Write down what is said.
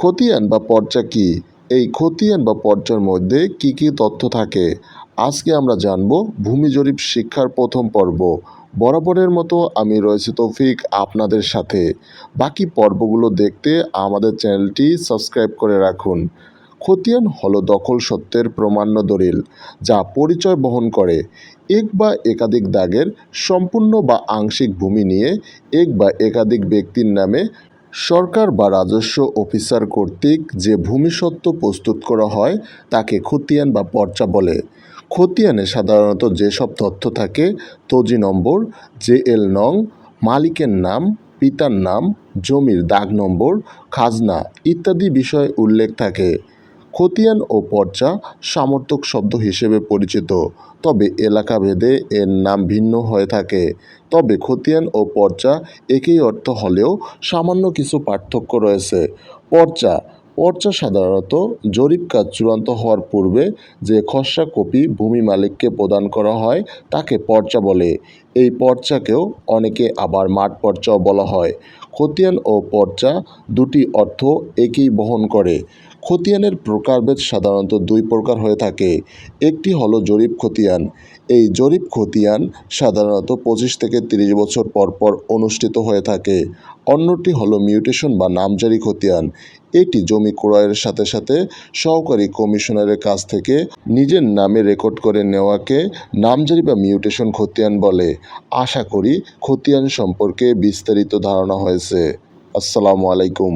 খতিয়ান বা পর্চা কি? এই খতিয়ান বা পর্চার মধ্যে কি কি তথ্য থাকে? আজকে আমরা জানব ভূমি জরিপ শিক্ষার প্রথম পর্ব। বরাবরের মতো আমি রয়েছে তৌফিক আপনাদের সাথে। বাকি পর্বগুলো দেখতে আমাদের চ্যানেলটি সাবস্ক্রাইব করে রাখুন। খতিয়ান হলো দখল সত্যের প্রমাণ্য দলিল যা পরিচয় বহন করে। এক বা একাধিক দাগের সম্পূর্ণ বা আংশিক ভূমি নিয়ে এক বা একাধিক ব্যক্তির নামে সরকার বা রাজস্ব অফিসার কর্তৃক যে ভূমিসত্ত্ব প্রস্তুত করা হয়, তাকে খতিয়ান বা পর্চা বলে। খতিয়ানে সাধারণত যেসব তথ্য থাকে, তজি নম্বর জে এল নং, মালিকের নাম, পিতার নাম, জমির দাগ নম্বর, খাজনা ইত্যাদি বিষয় উল্লেখ থাকে। খতিয়ান ও পর্চা সামর্থক শব্দ হিসেবে পরিচিত। তবে এলাকাভেদে এর নাম ভিন্ন হয়ে থাকে। তবে খতিয়ান ও পর্চা একই অর্থ হলেও সামান্য কিছু পার্থক্য রয়েছে। পর্চা পর্চা সাধারণত জরিপ কাজ চূড়ান্ত হওয়ার পূর্বে যে খসড়া কপি ভূমি মালিককে প্রদান করা হয় তাকে পর্চা বলে। এই পর্চাকেও অনেকে আবার মাঠ পর্চাও বলা হয়। খতিয়ান ও পর্চা দুটি অর্থ একই বহন করে। খতিয়ানের প্রকারভেদ সাধারণত দুই প্রকার হয়ে থাকে। একটি হলো জরিপ খতিয়ান। এই জরিপ খতিয়ান সাধারণত পঁচিশ থেকে তিরিশ বছর পর পর অনুষ্ঠিত হয়ে থাকে। অন্যটি হলো মিউটেশন বা নামজারি খতিয়ান। এটি জমি ক্রয়ের সাথে সাথে সহকারী কমিশনারের কাছ থেকে নিজের নামে রেকর্ড করে নেওয়াকে নামজারি বা মিউটেশন খতিয়ান বলে। আশা করি খতিয়ান সম্পর্কে বিস্তারিত ধারণা হয়েছে। আসসালামু আলাইকুম।